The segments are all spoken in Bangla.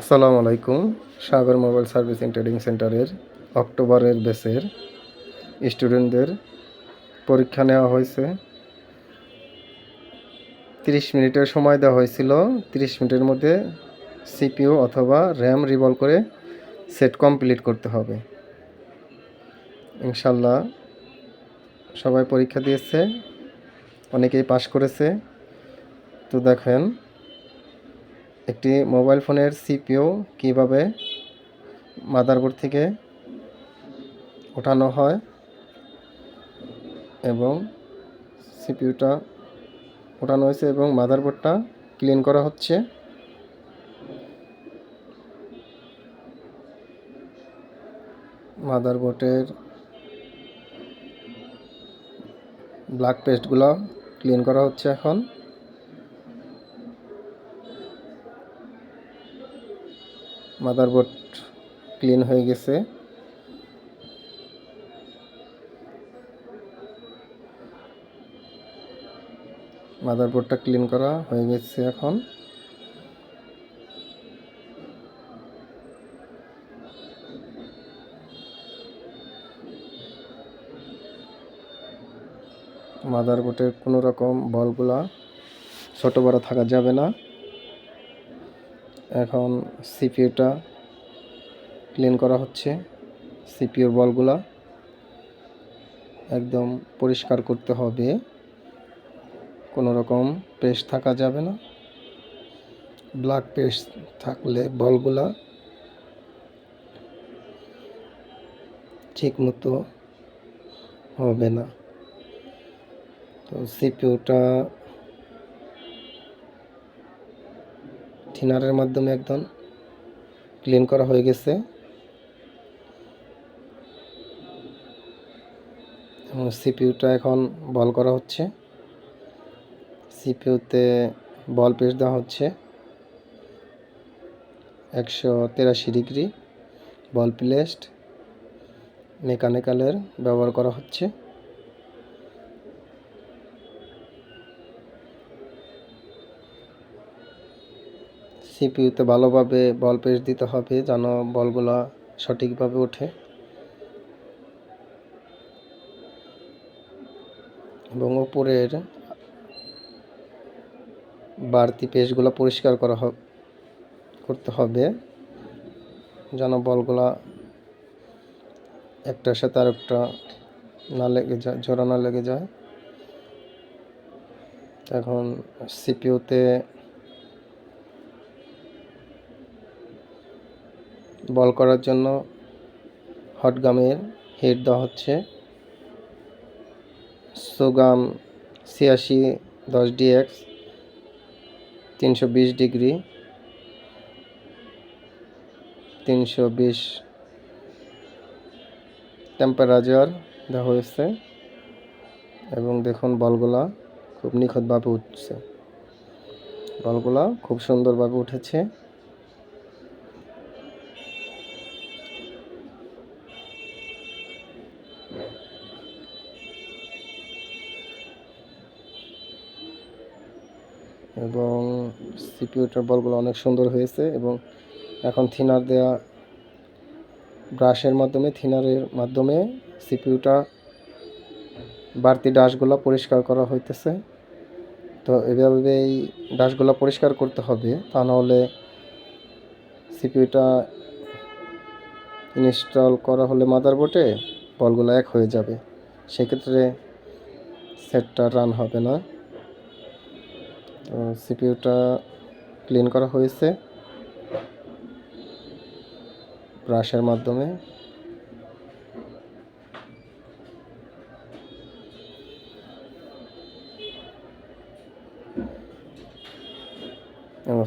আসসালামু আলাইকুম। সাগর মোবাইল সার্ভিসিং ট্রেডিং সেন্টারের অক্টোবরের বেসের স্টুডেন্টদের পরীক্ষা নেওয়া হয়েছে। তিরিশ মিনিটের সময় দেওয়া হয়েছিল। তিরিশ মিনিটের মধ্যে সিপিইউ অথবা র্যাম রিভলভ করে সেট কমপ্লিট করতে হবে। ইনশাল্লাহ সবাই পরীক্ষা দিয়েছে, অনেকেই পাশ করেছে। তো দেখেন একটি মোবাইল ফোনের সিপিইউ কীভাবে মাদারবোর্ড থেকে ওঠানো হয় এবং সিপিইউটা ওঠানো হয়েছে এবং মাদারবোর্ডটা ক্লিন করা হচ্ছে। মাদারবোর্ডের ব্ল্যাক পেস্টগুলো ক্লিন করা হচ্ছে এখন। মাদারবোর্ড ক্লিন হয়ে গেছে। মাদারবোর্ডটা ক্লিন করা হয়ে গেছে এখন। মাদারবোর্ডের কোনো রকম বলগুলা ছোট বড় থাকা যাবে না। এখন সিপিইউটা ক্লিন করা হচ্ছে, সিপিইউর বলগুলা একদম পরিষ্কার করতে হবে। কোনো রকম পেস্ট থাকা যাবে না। ব্ল্যাক পেস্ট থাকলে বলগুলা ঠিক মতো হবে না। তো সিপিইউটা থিনারের মাধ্যমে একদম ক্লিন করা হয়ে গেছে। এবং সিপিইউটা এখন বল করা হচ্ছে। সিপিউতে বল পেস্ট দেওয়া হচ্ছে। একশো তেরাশি ডিগ্রি বল প্লেস্ট মেকানিক্যালের ব্যবহার করা হচ্ছে। সিপিইউতে ভালোভাবে বল পেস্ট দিতে হবে যেন বলগুলা সঠিকভাবে ওঠে। এবং উপরের বাড়তি পেস্টগুলো পরিষ্কার করা করতে হবে যেন বলগুলা একটার সাথে আরেকটা না লেগে যায়, জোড়া না লেগে যায়। এখন সিপিইউতে বল করার জন্য হটগামের হেড দেওয়া হচ্ছে। সোগাম ছিয়াশি দশ ডিএক্স, তিনশো বিশ ডিগ্রি, তিনশো বিশ টেম্পারেচার দেওয়া হয়েছে এবং দেখুন বলগুলা খুব নিখুঁতভাবে উঠছে। বলগুলা খুব সুন্দরভাবে উঠেছে। এবং সিপিউটার বলগুলো অনেক সুন্দর হয়েছে এবং এখন থিনার দেয়া ব্রাশের মাধ্যমে, থিনারের মাধ্যমে সিপিউটা বাড়তি ডাশগুলো পরিষ্কার করা হইতেছে। তো এভাবে এই ডাশগুলো পরিষ্কার করতে হবে, তা নাহলে সিপিউটা ইনস্টল করা হলে মাদারবোর্ডে বলগুলো এক হয়ে যাবে। সেক্ষেত্রে সেটটা রান হবে না। তো সিপিইউটা ক্লিন করা হয়েছে। ব্রাশের মাধ্যমে।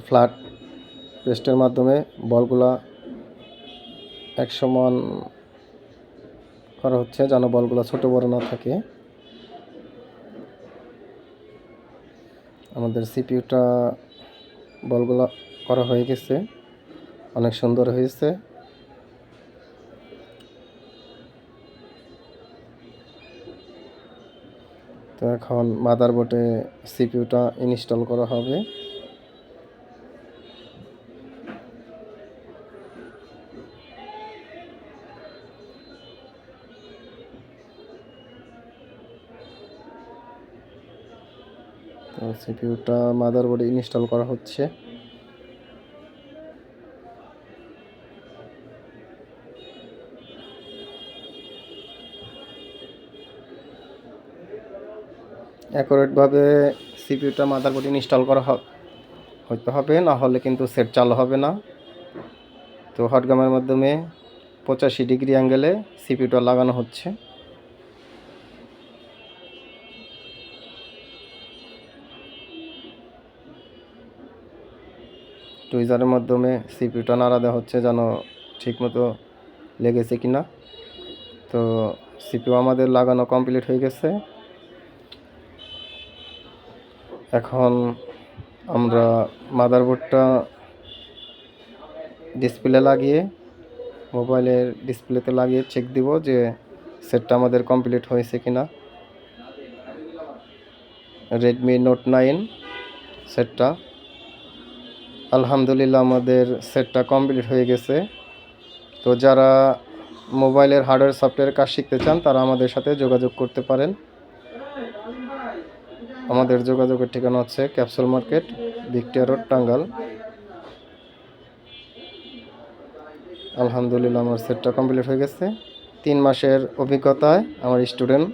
ফ্ল্যাট পেস্টের মাধ্যমে বলগুলা এক সমান করা হচ্ছে, যেন বলগুলা ছোট বড় না থাকে। আমাদের সিপিউটা বলগুলো করা হয়ে গেছে। অনেক সুন্দর হয়েছে। তো এখন মাদার বোর্ডে সিপিউটা ইনস্টল করা হবে। তো সিপিইউটা মাদারবোর্ডে ইনস্টল করা হচ্ছে। অ্যাকুরেটভাবে সিপিইউটা মাদারবোর্ড ইনস্টল করা হতে হবে, না হলে কিন্তু সেট চালু হবে না। তো হটগামের মাধ্যমে পঁচাশি ডিগ্রি অ্যাঙ্গেলে সিপিইউটা লাগানো হচ্ছে। টুইজারের মাধ্যমে সিপিইউটা নাড়া দেওয়া হচ্ছে যেন ঠিকমতো লেগেছে কিনা তো সিপিইউ আমাদের লাগানো কমপ্লিট হয়ে গেছে। এখন আমরা মাদারবোর্ডটা ডিসপ্লে লাগিয়ে মোবাইলের ডিসপ্লেতে লাগিয়ে চেক দিব যে সেটটা আমাদের কমপ্লিট হয়েছে কিনা রেডমি নোট নাইন সেটটা আলহামদুলিল্লাহ আমাদের সেটটা কমপ্লিট হয়ে গেছে। তো যারা মোবাইলের হার্ডওয়্যার, সফটওয়্যার কাজ শিখতে চান, তারা আমাদের সাথে যোগাযোগ করতে পারেন। আমাদের যোগাযোগের ঠিকানা হচ্ছে capsule market, Victoria road Tangail আলহামদুলিল্লাহ আমার সেটটা কমপ্লিট হয়ে গেছে। তিন মাসের অভিজ্ঞতায় আমার স্টুডেন্ট